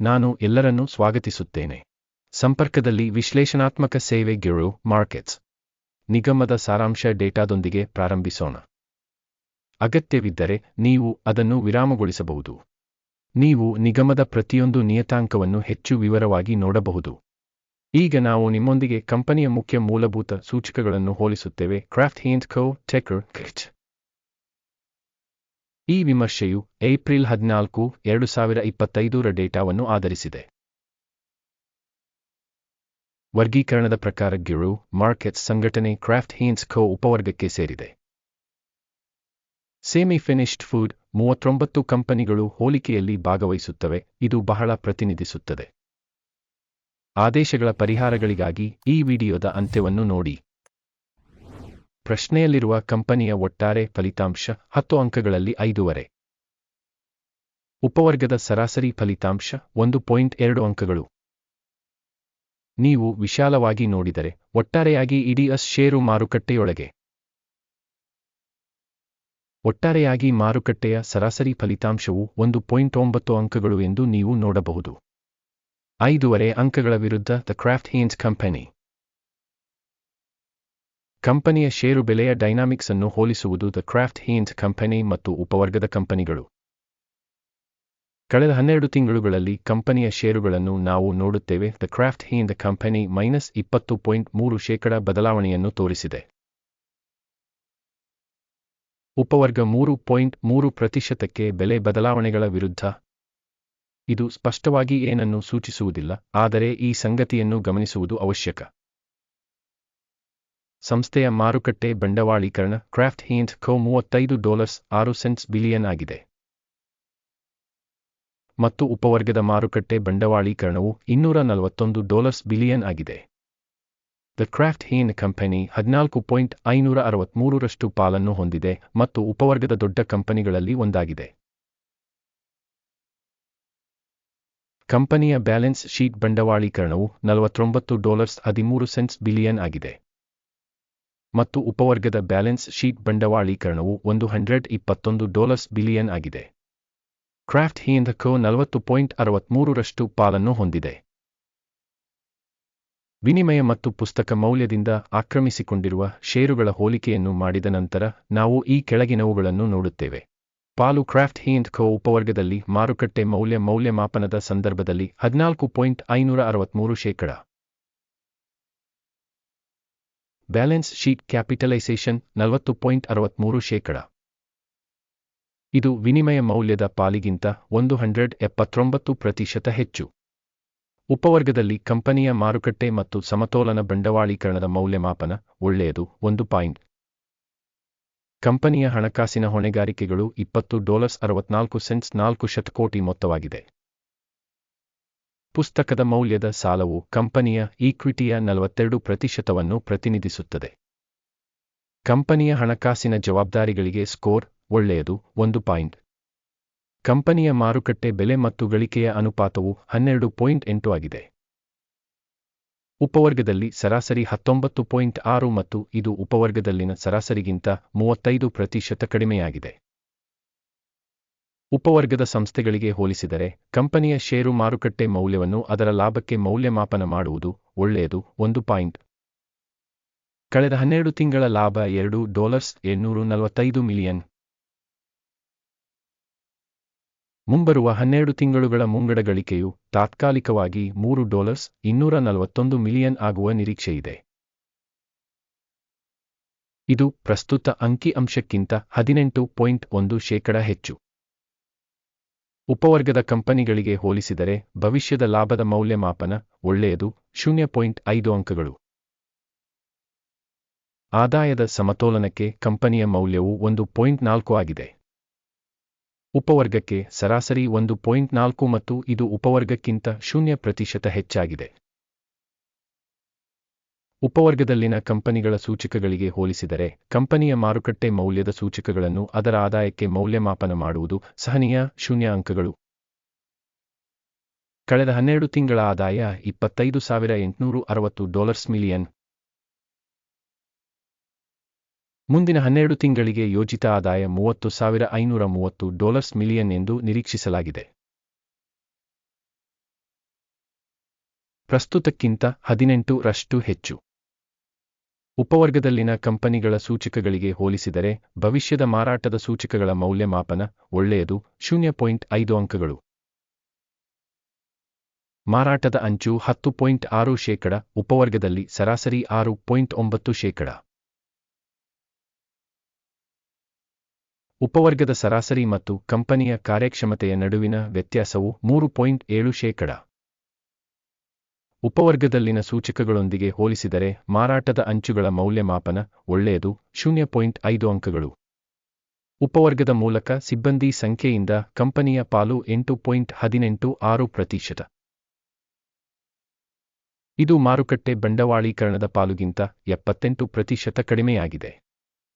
ನಾನು ಎಲ್ಲರನ್ನೂ ಸ್ವಾಗತಿಸುತ್ತೇನೆ. ಸಂಪರ್ಕದಲ್ಲಿ ವಿಶ್ಲೇಷಣಾತ್ಮಕ ಸೇವೆ ಗಿರು ಮಾರ್ಕೆಟ್ಸ್. ನಿಗಮದ ಸಾರಾಂಶ ಡೇಟಾದೊಂದಿಗೆ ಪ್ರಾರಂಭಿಸೋಣ. ಅಗತ್ಯವಿದ್ದರೆ ನೀವು ಅದನ್ನು ವಿರಾಮಗೊಳಿಸಬಹುದು. ನೀವು ನಿಗಮದ ಪ್ರತಿಯೊಂದು ನಿಯತಾಂಕವನ್ನು ಹೆಚ್ಚು ವಿವರವಾಗಿ ನೋಡಬಹುದು. ಈಗ ನಾವು ನಿಮ್ಮೊಂದಿಗೆ ಕಂಪನಿಯ ಮುಖ್ಯ ಮೂಲಭೂತ ಸೂಚಕಗಳನ್ನು ಹೋಲಿಸುತ್ತೇವೆ. ಕ್ರಾಫ್ಟ್ ಹೀನ್ಸ್ ಕೋ ಟೆಕರ್ ಕಿಚ್ ಈ ವಿಮರ್ಶೆಯು ಏಪ್ರಿಲ್ ಹದಿನಾಲ್ಕು, ಎರಡು ಸಾವಿರ ಇಪ್ಪತ್ತೈದರ ಡೇಟಾವನ್ನು ಆಧರಿಸಿದೆ. ವರ್ಗೀಕರಣದ ಪ್ರಕಾರ ಗಿರು ಮಾರ್ಕೆಟ್ಸ್ ಸಂಘಟನೆ ಕ್ರಾಫ್ಟ್ ಹೀನ್ಸ್ ಖೋ ಉಪವರ್ಗಕ್ಕೆ ಸೇರಿದೆ. ಸೆಮಿ ಫಿನಿಶ್ಡ್ ಫುಡ್ ಮೂವತ್ತೊಂಬತ್ತು ಕಂಪನಿಗಳು ಹೋಲಿಕೆಯಲ್ಲಿ ಭಾಗವಹಿಸುತ್ತವೆ, ಇದು ಬಹಳ ಪ್ರತಿನಿಧಿಸುತ್ತದೆ. ಆದೇಶಗಳ ಪರಿಹಾರಗಳಿಗಾಗಿ ಈ ವಿಡಿಯೋದ ಅಂತ್ಯವನ್ನು ನೋಡಿ. ಪ್ರಶ್ನೆಯಲ್ಲಿರುವ ಕಂಪನಿಯ ಒಟ್ಟಾರೆ ಫಲಿತಾಂಶ ಹತ್ತು ಅಂಕಗಳಲ್ಲಿ ಐದೂವರೆ. ಉಪವರ್ಗದ ಸರಾಸರಿ ಫಲಿತಾಂಶ ಒಂದು ಪಾಯಿಂಟ್ ಎರಡು ಅಂಕಗಳು. ನೀವು ವಿಶಾಲವಾಗಿ ನೋಡಿದರೆ ಒಟ್ಟಾರೆಯಾಗಿ ಇಡೀ ಅಸ್ ಷೇರು ಮಾರುಕಟ್ಟೆಯೊಳಗೆ. ಒಟ್ಟಾರೆಯಾಗಿ ಮಾರುಕಟ್ಟೆಯ ಸರಾಸರಿ ಫಲಿತಾಂಶವು ಒಂದು ಪಾಯಿಂಟ್ ಒಂಬತ್ತು ಅಂಕಗಳು ಎಂದು ನೀವು ನೋಡಬಹುದು. ಐದೂವರೆ ಅಂಕಗಳ ವಿರುದ್ಧ ದ ಕ್ರಾಫ್ಟ್ ಹೀನ್ಸ್ ಕಂಪನಿ ಕಂಪನಿಯ ಷೇರು ಬೆಲೆಯ ಡೈನಾಮಿಕ್ಸ್ ಅನ್ನು ಹೋಲಿಸುವುದು ದ ಕ್ರಾಫ್ಟ್ ಹೀನ್ಸ್ ಕಂಪನಿ ಮತ್ತು ಉಪವರ್ಗದ ಕಂಪನಿಗಳು. ಕಳೆದ ಹನ್ನೆರಡು ತಿಂಗಳುಗಳಲ್ಲಿ ಕಂಪನಿಯ ಷೇರುಗಳನ್ನು ನಾವು ನೋಡುತ್ತೇವೆ, the Kraft Heinz the company minus ಇಪ್ಪತ್ತು ಪಾಯಿಂಟ್ ಮೂರು ಶೇಕಡ ಬದಲಾವಣೆಯನ್ನು ತೋರಿಸಿದೆ. ಉಪವರ್ಗ ಮೂರು ಪಾಯಿಂಟ್ ಮೂರು ಪ್ರತಿಶತಕ್ಕೆ ಬೆಲೆ ಬದಲಾವಣೆಗಳ ವಿರುದ್ಧ ಇದು ಸ್ಪಷ್ಟವಾಗಿ ಏನನ್ನು ಸೂಚಿಸುವುದಿಲ್ಲ, ಆದರೆ ಈ ಸಂಗತಿಯನ್ನು ಗಮನಿಸುವುದು ಅವಶ್ಯಕ. ಸಂಸ್ಥೆಯ ಮಾರುಕಟ್ಟೆ ಬಂಡವಾಳೀಕರಣ ಕ್ರಾಫ್ಟ್ ಹೀಂಟ್ ಕೋ ಮೂವತ್ತೈದು ಡಾಲರ್ಸ್ ಆರು ಸೆಂಟ್ಸ್ ಬಿಲಿಯನ್ ಆಗಿದೆ. ಮತ್ತು ಉಪವರ್ಗದ ಮಾರುಕಟ್ಟೆ ಬಂಡವಾಳೀಕರಣವು ಇನ್ನೂರ ನಲವತ್ತೊಂದು ಡಾಲರ್ಸ್ ಬಿಲಿಯನ್ ಆಗಿದೆ. ದ ಕ್ರಾಫ್ಟ್ ಹೀನ್ ಕಂಪನಿ ಹದಿನಾಲ್ಕು ಪಾಯಿಂಟ್ ಐನೂರ ಅರವತ್ಮೂರರಷ್ಟು ಪಾಲನ್ನು ಹೊಂದಿದೆ ಮತ್ತು ಉಪವರ್ಗದ ದೊಡ್ಡ ಕಂಪನಿಗಳಲ್ಲಿ ಒಂದಾಗಿದೆ. ಕಂಪನಿಯ ಬ್ಯಾಲೆನ್ಸ್ ಶೀಟ್ ಬಂಡವಾಳೀಕರಣವು ನಲವತ್ತೊಂಬತ್ತು ಡಾಲರ್ಸ್ ಹದಿಮೂರು ಸೆಂಟ್ಸ್ ಬಿಲಿಯನ್ ಆಗಿದೆ. ಮತ್ತು ಉಪವರ್ಗದ ಬ್ಯಾಲೆನ್ಸ್ ಶೀಟ್ ಬಂಡವಾಳೀಕರಣವು ಒಂದು ಹಂಡ್ರೆಡ್ ಇಪ್ಪತ್ತೊಂದು ಡಾಲರ್ಸ್ ಬಿಲಿಯನ್ ಆಗಿದೆ. ಕ್ರಾಫ್ಟ್ ಕೋ ನಲವತ್ತು ಪಾಯಿಂಟ್ ಅರವತ್ಮೂರರಷ್ಟು ಪಾಲನ್ನು ಹೊಂದಿದೆ. ವಿನಿಮಯ ಮತ್ತು ಪುಸ್ತಕ ಮೌಲ್ಯದಿಂದ ಆಕ್ರಮಿಸಿಕೊಂಡಿರುವ ಷೇರುಗಳ ಹೋಲಿಕೆಯನ್ನು ಮಾಡಿದ ನಂತರ ನಾವು ಈ ಕೆಳಗಿನವುಗಳನ್ನು ನೋಡುತ್ತೇವೆ. ಪಾಲು ಕ್ರಾಫ್ಟ್ ಹಿಂದ್ ಖೋ ಉಪವರ್ಗದಲ್ಲಿ ಮಾರುಕಟ್ಟೆ ಮೌಲ್ಯ ಮೌಲ್ಯಮಾಪನದ ಸಂದರ್ಭದಲ್ಲಿ ಹದಿನಾಲ್ಕು ಪಾಯಿಂಟ್ ಐನೂರ ಅರವತ್ಮೂರು ಶೇಕಡ. ಬ್ಯಾಲೆನ್ಸ್ ಶೀಟ್ ಕ್ಯಾಪಿಟಲೈಸೇಷನ್ ನಲವತ್ತು ಪಾಯಿಂಟ್ ಅರವತ್ಮೂರು ಶೇಕಡ. ಇದು ವಿನಿಮಯ ಮೌಲ್ಯದ ಪಾಲಿಗಿಂತ ಒಂದು ಹಂಡ್ರೆಡ್ ಎಪ್ಪತ್ತೊಂಬತ್ತು ಪ್ರತಿಶತ ಹೆಚ್ಚು. ಉಪವರ್ಗದಲ್ಲಿ ಕಂಪನಿಯ ಮಾರುಕಟ್ಟೆ ಮತ್ತು ಸಮತೋಲನ ಬಂಡವಾಳೀಕರಣದ ಮೌಲ್ಯಮಾಪನ ಒಳ್ಳೆಯದು ಒಂದು ಪಾಯಿಂಟ್. ಕಂಪನಿಯ ಹಣಕಾಸಿನ ಹೊಣೆಗಾರಿಕೆಗಳು ಇಪ್ಪತ್ತು ಡಾಲರ್ಸ್ ಅರವತ್ನಾಲ್ಕು ಸೆಂಟ್ಸ್ ನಾಲ್ಕು ಶತಕೋಟಿ ಮೊತ್ತವಾಗಿದೆ. ಪುಸ್ತಕದ ಮೌಲ್ಯದ ಸಾಲವು ಕಂಪನಿಯ ಈಕ್ವಿಟಿಯ ನಲವತ್ತೆರಡು ಪ್ರತಿಶತವನ್ನು ಪ್ರತಿನಿಧಿಸುತ್ತದೆ. ಕಂಪನಿಯ ಹಣಕಾಸಿನ ಜವಾಬ್ದಾರಿಗಳಿಗೆ ಸ್ಕೋರ್ ಒಳ್ಳೆಯದು ಒಂದು ಪಾಯಿಂಟ್. ಕಂಪನಿಯ ಮಾರುಕಟ್ಟೆ ಬೆಲೆ ಮತ್ತು ಗಳಿಕೆಯ ಅನುಪಾತವು ಹನ್ನೆರಡು ಪಾಯಿಂಟ್ ಎಂಟು ಆಗಿದೆ. ಉಪವರ್ಗದಲ್ಲಿ ಸರಾಸರಿ ಹತ್ತೊಂಬತ್ತು ಪಾಯಿಂಟ್ ಆರು ಮತ್ತು ಇದು ಉಪವರ್ಗದಲ್ಲಿನ ಸರಾಸರಿಗಿಂತ ಮೂವತ್ತೈದು ಪ್ರತಿಶತ ಕಡಿಮೆಯಾಗಿದೆ. ಉಪವರ್ಗದ ಸಂಸ್ಥೆಗಳಿಗೆ ಹೋಲಿಸಿದರೆ, ಕಂಪನಿಯ ಷೇರು ಮಾರುಕಟ್ಟೆ ಮೌಲ್ಯವನ್ನು ಅದರ ಲಾಭಕ್ಕೆ ಮೌಲ್ಯಮಾಪನ ಮಾಡುವುದು ಒಳ್ಳೆಯದು. ಒಂದು ಪಾಯಿಂಟ್. ಕಳೆದ ಹನ್ನೆರಡು ತಿಂಗಳ ಲಾಭ ಎರಡು ಡಾಲರ್ಸ್ ಏಳ್ನೂರು ನಲವತ್ತೈದು ಮಿಲಿಯನ್. ಮುಂಬರುವ ಹನ್ನೆರಡು ತಿಂಗಳುಗಳ ಮುಂಗಡ ಗಳಿಕೆಯು ತಾತ್ಕಾಲಿಕವಾಗಿ ಮೂರು ಡಾಲರ್ಸ್ ಇನ್ನೂರ ನಲವತ್ತೊಂದು ಮಿಲಿಯನ್ ಆಗುವ ನಿರೀಕ್ಷೆಯಿದೆ. ಇದು ಪ್ರಸ್ತುತ ಅಂಕಿ ಅಂಶಕ್ಕಿಂತ ಹದಿನೆಂಟು ಪಾಯಿಂಟ್ ಒಂದು ಶೇಕಡ ಹೆಚ್ಚು. ಉಪವರ್ಗದ ಕಂಪನಿಗಳಿಗೆ ಹೋಲಿಸಿದರೆ ಭವಿಷ್ಯದ ಲಾಭದ ಮೌಲ್ಯಮಾಪನ ಒಳ್ಳೆಯದು, ಶೂನ್ಯ ಪಾಯಿಂಟ್ ಅಂಕಗಳು. ಆದಾಯದ ಸಮತೋಲನಕ್ಕೆ ಕಂಪನಿಯ ಮೌಲ್ಯವು ಒಂದು ಪಾಯಿಂಟ್ ನಾಲ್ಕು ಆಗಿದೆ. ಉಪವರ್ಗಕ್ಕೆ ಸರಾಸರಿ ಒಂದು ಪಾಯಿಂಟ್ ನಾಲ್ಕು ಮತ್ತು ಇದು ಉಪವರ್ಗಕ್ಕಿಂತ ಶೂನ್ಯ ಪ್ರತಿಶತ ಹೆಚ್ಚಾಗಿದೆ. ಉಪವರ್ಗದಲ್ಲಿನ ಕಂಪನಿಗಳ ಸೂಚಕಗಳಿಗೆ ಹೋಲಿಸಿದರೆ, ಕಂಪನಿಯ ಮಾರುಕಟ್ಟೆ ಮೌಲ್ಯದ ಸೂಚಕಗಳನ್ನು ಅದರ ಆದಾಯಕ್ಕೆ ಮೌಲ್ಯಮಾಪನ ಮಾಡುವುದು ಸಹನೀಯ ಶೂನ್ಯ ಅಂಕಗಳು ಕಳೆದ ಹನ್ನೆರಡು ತಿಂಗಳ ಆದಾಯ ಇಪ್ಪತ್ತೈದು ಸಾವಿರ ಎಂಟುನೂರು ಅರವತ್ತು ಡಾಲರ್ಸ್ ಮಿಲಿಯನ್. ಮುಂದಿನ ಹನ್ನೆರಡು ತಿಂಗಳಿಗೆ ಯೋಜಿತ ಆದಾಯ ಮೂವತ್ತು ಸಾವಿರ ಐನೂರ ಮೂವತ್ತು ಡಾಲರ್ಸ್ ಮಿಲಿಯನ್ ಎಂದು ನಿರೀಕ್ಷಿಸಲಾಗಿದೆ. ಪ್ರಸ್ತುತಕ್ಕಿಂತ ಹದಿನೆಂಟು ರಷ್ಟು ಹೆಚ್ಚು. ಉಪವರ್ಗದಲ್ಲಿನ ಕಂಪನಿಗಳ ಸೂಚಕಗಳಿಗೆ ಹೋಲಿಸಿದರೆ, ಭವಿಷ್ಯದ ಮಾರಾಟದ ಸೂಚಕಗಳ ಮೌಲ್ಯಮಾಪನ ಒಳ್ಳೆಯದು. ಶೂನ್ಯ ಪಾಯಿಂಟ್ ಐದು ಅಂಕಗಳು. ಮಾರಾಟದ ಅಂಚು ಹತ್ತು ಪಾಯಿಂಟ್ ಆರು ಶೇಕಡ, ಉಪವರ್ಗದಲ್ಲಿ ಸರಾಸರಿ ಆರು ಪಾಯಿಂಟ್ ಒಂಬತ್ತು ಶೇಕಡ. ಉಪವರ್ಗದ ಸರಾಸರಿ ಮತ್ತು ಕಂಪನಿಯ ಕಾರ್ಯಕ್ಷಮತೆಯ ನಡುವಿನ ವ್ಯತ್ಯಾಸವು ಮೂರು ಪಾಯಿಂಟ್ ಏಳು ಶೇಕಡ. ಉಪವರ್ಗದಲ್ಲಿನ ಸೂಚಕಗಳೊಂದಿಗೆ ಹೋಲಿಸಿದರೆ ಮಾರಾಟದ ಅಂಚುಗಳ ಮೌಲ್ಯಮಾಪನ ಒಳ್ಳೆಯದು, ಶೂನ್ಯ ಪಾಯಿಂಟ್ ಐದು ಅಂಕಗಳು. ಉಪವರ್ಗದ ಮೂಲಕ ಸಿಬ್ಬಂದಿ ಸಂಖ್ಯೆಯಿಂದ ಕಂಪನಿಯ ಪಾಲು ಎಂಟು ಪಾಯಿಂಟ್ ಹದಿನೆಂಟು ಆರು ಪ್ರತಿಶತ. ಇದು ಮಾರುಕಟ್ಟೆ ಬಂಡವಾಳೀಕರಣದ ಪಾಲುಗಿಂತ ಎಪ್ಪತ್ತೆಂಟು ಪ್ರತಿಶತ ಕಡಿಮೆಯಾಗಿದೆ.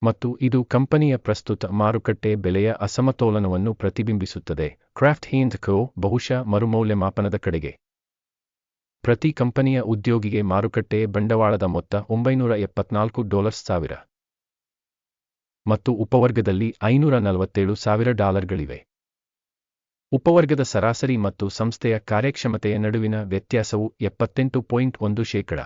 ಮತ್ತು ಇದು ಕಂಪನಿಯ ಪ್ರಸ್ತುತ ಮಾರುಕಟ್ಟೆ ಬೆಲೆಯ ಅಸಮತೋಲನವನ್ನು ಪ್ರತಿಬಿಂಬಿಸುತ್ತದೆ. ಕ್ರಾಫ್ಟ್ ಹೀನ್ಸ್ ಕೋ ಬಹುಶಃ ಮರುಮೌಲ್ಯಮಾಪನದ ಕಡೆಗೆ. ಪ್ರತಿ ಕಂಪನಿಯ ಉದ್ಯೋಗಿಗೆ ಮಾರುಕಟ್ಟೆ ಬಂಡವಾಳದ ಮೊತ್ತ ಒಂಬೈನೂರ ಎಪ್ಪತ್ನಾಲ್ಕು ಡಾಲರ್ಸ್ ಸಾವಿರ. ಮತ್ತು ಉಪವರ್ಗದಲ್ಲಿ ಐನೂರ ನಲವತ್ತೇಳು ಸಾವಿರ ಡಾಲರ್ಗಳಿವೆ. ಉಪವರ್ಗದ ಸರಾಸರಿ ಮತ್ತು ಸಂಸ್ಥೆಯ ಕಾರ್ಯಕ್ಷಮತೆಯ ನಡುವಿನ ವ್ಯತ್ಯಾಸವು ಎಪ್ಪತ್ತೆಂಟು ಪಾಯಿಂಟ್ ಒಂದು ಶೇಕಡ.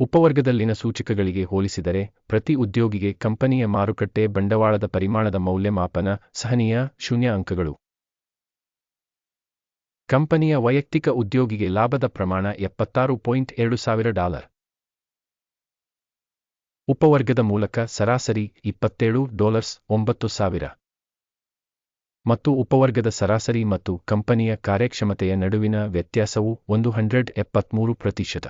ಉಪವರ್ಗದಲ್ಲಿನ ಸೂಚಕಗಳಿಗೆ ಹೋಲಿಸಿದರೆ ಪ್ರತಿ ಉದ್ಯೋಗಿಗೆ ಕಂಪನಿಯ ಮಾರುಕಟ್ಟೆ ಬಂಡವಾಳದ ಪರಿಮಾಣದ ಮೌಲ್ಯಮಾಪನ ಸಹನೀಯ ಶೂನ್ಯ ಅಂಕಗಳು. ಕಂಪನಿಯ ವೈಯಕ್ತಿಕ ಉದ್ಯೋಗಿಗೆ ಲಾಭದ ಪ್ರಮಾಣ ಎಪ್ಪತ್ತಾರು ಪಾಯಿಂಟ್ ಎರಡು ಸಾವಿರ ಡಾಲರ್. ಉಪವರ್ಗದ ಮೂಲಕ ಸರಾಸರಿ ಇಪ್ಪತ್ತೇಳು ಡಾಲರ್ಸ್ ಒಂಬತ್ತು ಸಾವಿರ. ಮತ್ತು ಉಪವರ್ಗದ ಸರಾಸರಿ ಮತ್ತು ಕಂಪನಿಯ ಕಾರ್ಯಕ್ಷಮತೆಯ ನಡುವಿನ ವ್ಯತ್ಯಾಸವು ಒಂದು ಹಂಡ್ರೆಡ್ ಎಪ್ಪತ್ಮೂರು ಪ್ರತಿಶತ.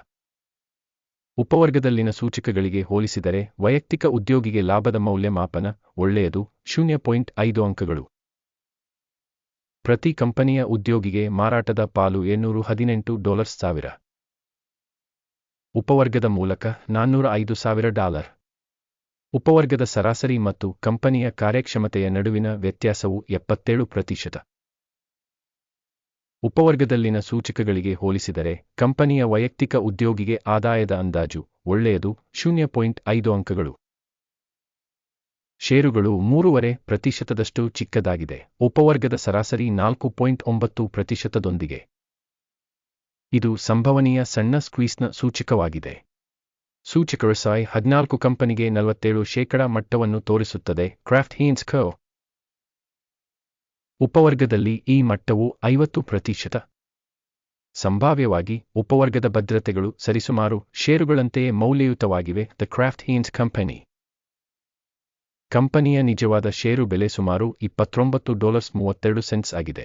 ಉಪವರ್ಗದಲ್ಲಿನ ಸೂಚಕಗಳಿಗೆ ಹೋಲಿಸಿದರೆ ವೈಯಕ್ತಿಕ ಉದ್ಯೋಗಿಗೆ ಲಾಭದ ಮೌಲ್ಯಮಾಪನ ಒಳ್ಳೆಯದು, ಶೂನ್ಯ ಪಾಯಿಂಟ್ ಐದು ಅಂಕಗಳು. ಪ್ರತಿ ಕಂಪನಿಯ ಉದ್ಯೋಗಿಗೆ ಮಾರಾಟದ ಪಾಲು ಏನ್ನೂರು ಹದಿನೆಂಟು ಡಾಲರ್ಸ್ ಸಾವಿರ. ಉಪವರ್ಗದ ಮೂಲಕ ನಾನ್ನೂರ ಐದು ಸಾವಿರ ಡಾಲರ್. ಉಪವರ್ಗದ ಸರಾಸರಿ ಮತ್ತು ಕಂಪನಿಯ ಕಾರ್ಯಕ್ಷಮತೆಯ ನಡುವಿನ ವ್ಯತ್ಯಾಸವು ಎಪ್ಪತ್ತೇಳು ಪ್ರತಿಶತ. ಉಪವರ್ಗದಲ್ಲಿನ ಸೂಚಕಗಳಿಗೆ ಹೋಲಿಸಿದರೆ ಕಂಪನಿಯ ವೈಯಕ್ತಿಕ ಉದ್ಯೋಗಿಗೆ ಆದಾಯದ ಅಂದಾಜು ಒಳ್ಳೆಯದು, ಶೂನ್ಯ ಪಾಯಿಂಟ್ ಐದು ಅಂಕಗಳು. ಷೇರುಗಳು ಮೂರುವರೆ ಪ್ರತಿಶತದಷ್ಟು ಚಿಕ್ಕದಾಗಿದೆ. ಉಪವರ್ಗದ ಸರಾಸರಿ ನಾಲ್ಕು ಪಾಯಿಂಟ್ ಒಂಬತ್ತು ಪ್ರತಿಶತದೊಂದಿಗೆ. ಇದು ಸಂಭವನೀಯ ಸಣ್ಣ ಸ್ಕ್ವೀಸ್ನ ಸೂಚಕವಾಗಿದೆ. ಸೂಚಕರು ಸಾಯ್ ಹದಿನಾಲ್ಕು ಕಂಪನಿಗೆ ನಲವತ್ತೇಳು ಶೇಕಡ ಮಟ್ಟವನ್ನು ತೋರಿಸುತ್ತದೆ. ಕ್ರಾಫ್ಟ್ ಹೀನ್ಸ್ ಖೋ ಉಪವರ್ಗದಲ್ಲಿ ಈ ಮಟ್ಟವು ಐವತ್ತು ಪ್ರತಿಶತ. ಸಂಭಾವ್ಯವಾಗಿ ಉಪವರ್ಗದ ಭದ್ರತೆಗಳು ಸರಿಸುಮಾರು ಷೇರುಗಳಂತೆಯೇ ಮೌಲ್ಯಯುತವಾಗಿವೆ. ದ ಕ್ರಾಫ್ಟ್ ಹೀನ್ಸ್ ಕಂಪನಿ ಕಂಪನಿಯ ನಿಜವಾದ ಷೇರು ಬೆಲೆ ಸುಮಾರು ಇಪ್ಪತ್ತೊಂಬತ್ತು ಡಾಲರ್ಸ್ ಮೂವತ್ತೆರಡು ಸೆಂಟ್ಸ್ ಆಗಿದೆ.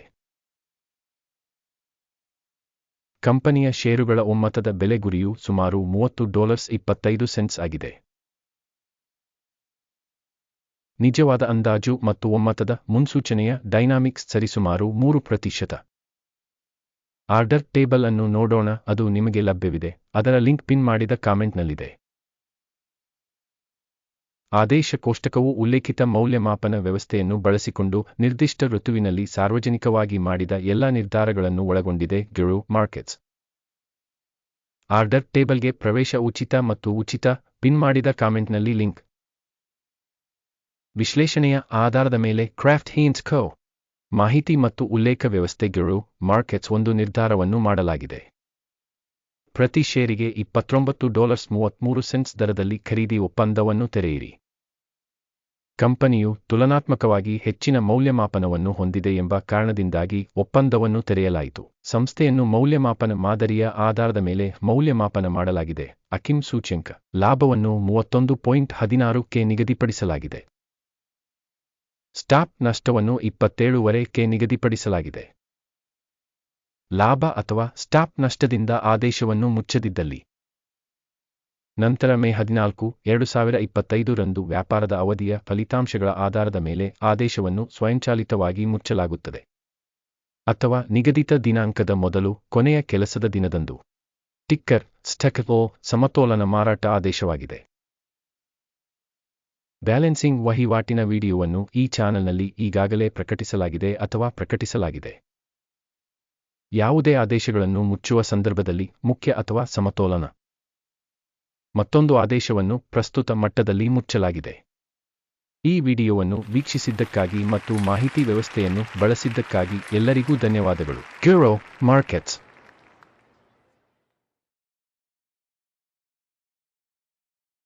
ಕಂಪನಿಯ ಷೇರುಗಳ ಒಮ್ಮತದ ಬೆಲೆ ಗುರಿಯು ಸುಮಾರು ಮೂವತ್ತು ಡಾಲರ್ಸ್ ಇಪ್ಪತ್ತೈದು ಸೆಂಟ್ಸ್ ಆಗಿದೆ. ನಿಜವಾದ ಅಂದಾಜು ಮತ್ತು ಒಮ್ಮತದ ಮುನ್ಸೂಚನೆಯ ಡೈನಾಮಿಕ್ಸ್ ಸರಿಸುಮಾರು ಮೂರು ಪ್ರತಿಶತ. ಆರ್ಡರ್ ಟೇಬಲ್ ಅನ್ನು ನೋಡೋಣ, ಅದು ನಿಮಗೆ ಲಭ್ಯವಿದೆ, ಅದರ ಲಿಂಕ್ ಪಿನ್ ಮಾಡಿದ ಕಾಮೆಂಟ್ನಲ್ಲಿದೆ. ಆದೇಶ ಕೋಷ್ಟಕವು ಉಲ್ಲೇಖಿತ ಮೌಲ್ಯಮಾಪನ ವ್ಯವಸ್ಥೆಯನ್ನು ಬಳಸಿಕೊಂಡು ನಿರ್ದಿಷ್ಟ ಋತುವಿನಲ್ಲಿ ಸಾರ್ವಜನಿಕವಾಗಿ ಮಾಡಿದ ಎಲ್ಲಾ ನಿರ್ಧಾರಗಳನ್ನು ಒಳಗೊಂಡಿದೆ ಗಿರು ಮಾರ್ಕೆಟ್ಸ್. ಆರ್ಡರ್ ಟೇಬಲ್ಗೆ ಪ್ರವೇಶ ಉಚಿತ ಮತ್ತು ಉಚಿತ ಪಿನ್ ಮಾಡಿದ ಕಾಮೆಂಟ್ನಲ್ಲಿ ಲಿಂಕ್. ವಿಶ್ಲೇಷಣೆಯ ಆಧಾರದ ಮೇಲೆ ಕ್ರಾಫ್ಟ್ ಹೀನ್ಸ್ ಖೋ ಮಾಹಿತಿ ಮತ್ತು ಉಲ್ಲೇಖ ವ್ಯವಸ್ಥೆಗಳು ಮಾರ್ಕೆಟ್ಸ್ ಒಂದು ನಿರ್ಧಾರವನ್ನು ಮಾಡಲಾಗಿದೆ. ಪ್ರತಿ ಷೇರಿಗೆ ಇಪ್ಪತ್ತೊಂಬತ್ತು ಡಾಲರ್ಸ್ ಮೂವತ್ತ್ಮೂರು ಸೆಂಟ್ಸ್ ದರದಲ್ಲಿ ಖರೀದಿ ಒಪ್ಪಂದವನ್ನು ತೆರೆಯಿರಿ. ಕಂಪನಿಯು ತುಲನಾತ್ಮಕವಾಗಿ ಹೆಚ್ಚಿನ ಮೌಲ್ಯಮಾಪನವನ್ನು ಹೊಂದಿದೆ ಎಂಬ ಕಾರಣದಿಂದಾಗಿ ಒಪ್ಪಂದವನ್ನು ತೆರೆಯಲಾಯಿತು. ಸಂಸ್ಥೆಯನ್ನು ಮೌಲ್ಯಮಾಪನ ಮಾದರಿಯ ಆಧಾರದ ಮೇಲೆ ಮೌಲ್ಯಮಾಪನ ಮಾಡಲಾಗಿದೆ. ಅಕಿಮ್ ಸೂಚ್ಯಂಕ, ಲಾಭವನ್ನು ಮೂವತ್ತೊಂದು ಪಾಯಿಂಟ್ ಹದಿನಾರು ನಿಗದಿಪಡಿಸಲಾಗಿದೆ. ಸ್ಟಾಪ್ ನಷ್ಟವನ್ನು ಇಪ್ಪತ್ತೇಳುವರೆ ಕೆ ನಿಗದಿಪಡಿಸಲಾಗಿದೆ. ಲಾಭ ಅಥವಾ ಸ್ಟಾಪ್ ನಷ್ಟದಿಂದ ಆದೇಶವನ್ನು ಮುಚ್ಚದಿದ್ದಲ್ಲಿ. ನಂತರ ಮೇ ಹದಿನಾಲ್ಕು, ಎರಡು ಸಾವಿರ ಇಪ್ಪತ್ತೈದು ರಂದು ವ್ಯಾಪಾರದ ಅವಧಿಯ ಫಲಿತಾಂಶಗಳ ಆಧಾರದ ಮೇಲೆ ಆದೇಶವನ್ನು ಸ್ವಯಂಚಾಲಿತವಾಗಿ ಮುಚ್ಚಲಾಗುತ್ತದೆ. ಅಥವಾ ನಿಗದಿತ ದಿನಾಂಕದ ಮೊದಲು ಕೊನೆಯ ಕೆಲಸದ ದಿನದಂದು. ಟಿಕ್ಕರ್ ಸ್ಟಕೋ ಸಮತೋಲನ ಮಾರಾಟ ಆದೇಶವಾಗಿದೆ. ಬ್ಯಾಲೆನ್ಸಿಂಗ್ ವಹಿವಾಟಿನ ವಿಡಿಯೋವನ್ನು ಈ ಚಾನೆಲ್ನಲ್ಲಿ ಈಗಾಗಲೇ ಪ್ರಕಟಿಸಲಾಗಿದೆ ಅಥವಾ ಪ್ರಕಟಿಸಲಾಗಿದೆ. ಯಾವುದೇ ಆದೇಶಗಳನ್ನು ಮುಚ್ಚುವ ಸಂದರ್ಭದಲ್ಲಿ ಮುಖ್ಯ ಅಥವಾ ಸಮತೋಲನ. ಮತ್ತೊಂದು ಆದೇಶವನ್ನು ಪ್ರಸ್ತುತ ಮಟ್ಟದಲ್ಲಿ ಮುಚ್ಚಲಾಗಿದೆ. ಈ ವಿಡಿಯೋವನ್ನು ವೀಕ್ಷಿಸಿದ್ದಕ್ಕಾಗಿ ಮತ್ತು ಮಾಹಿತಿ ವ್ಯವಸ್ಥೆಯನ್ನು ಬಳಸಿದ್ದಕ್ಕಾಗಿ ಎಲ್ಲರಿಗೂ ಧನ್ಯವಾದಗಳು. ಕ್ಯೂರೋ ಮಾರ್ಕೆಟ್ಸ್